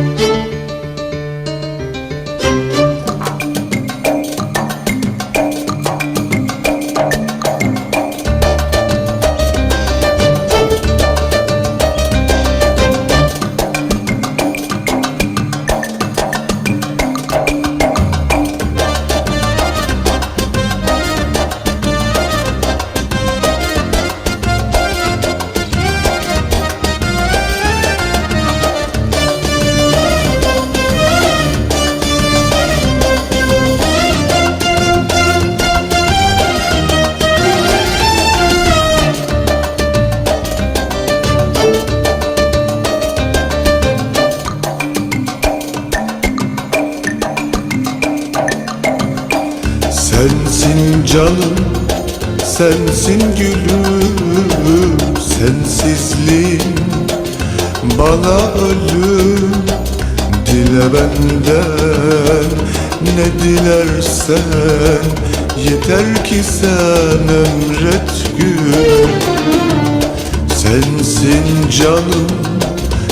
you Sensin canım, sensin gülüm Sensizliğin bana ölüm Dile benden ne dilersen Yeter ki sen emret gül. Sensin canım,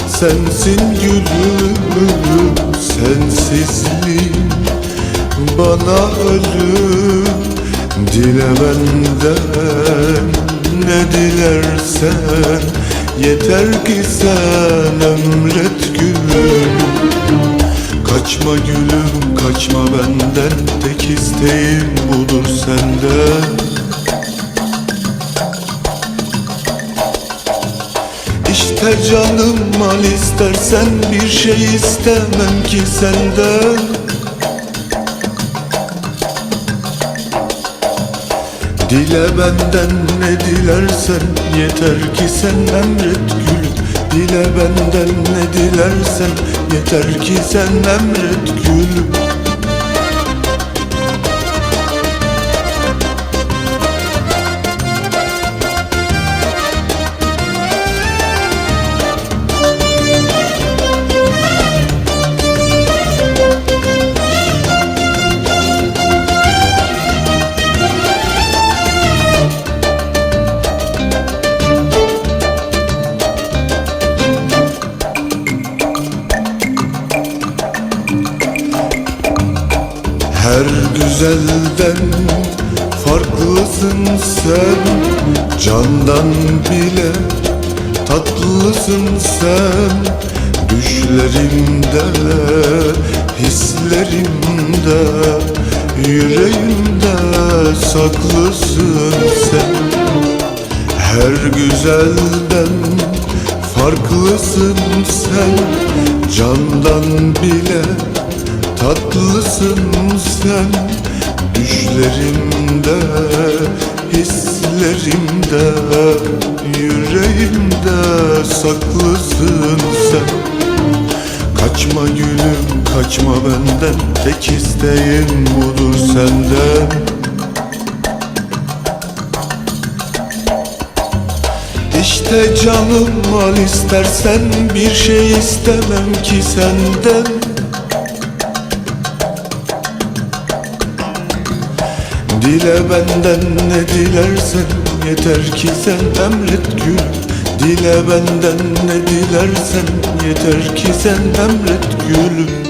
sensin gülüm Sensizliğin bana ölüm Dile benden ne dilersen Yeter ki sen emret gülüm. Kaçma gülüm kaçma benden Tek isteğim budur senden. İşte canım al istersen bir şey istemem ki senden Dile benden ne dilersen yeter ki sen emret gülüm. Dile benden ne dilersen yeter ki sen emret gülüm Her güzelden farklısın sen Candan bile tatlısın sen. Düşlerimde, hislerimde Yüreğimde saklısın sen. Her güzelden farklısın sen Candan bile Tatlısın sen Düşlerimde, hislerimde Yüreğimde saklısın sen. Kaçma gülüm kaçma benden Tek isteğim budur senden. İşte canım al istersen Bir şey istemem ki senden Dile benden ne dilersen yeter ki sen emret gül. Dile benden ne dilersen yeter ki sen emret gülüm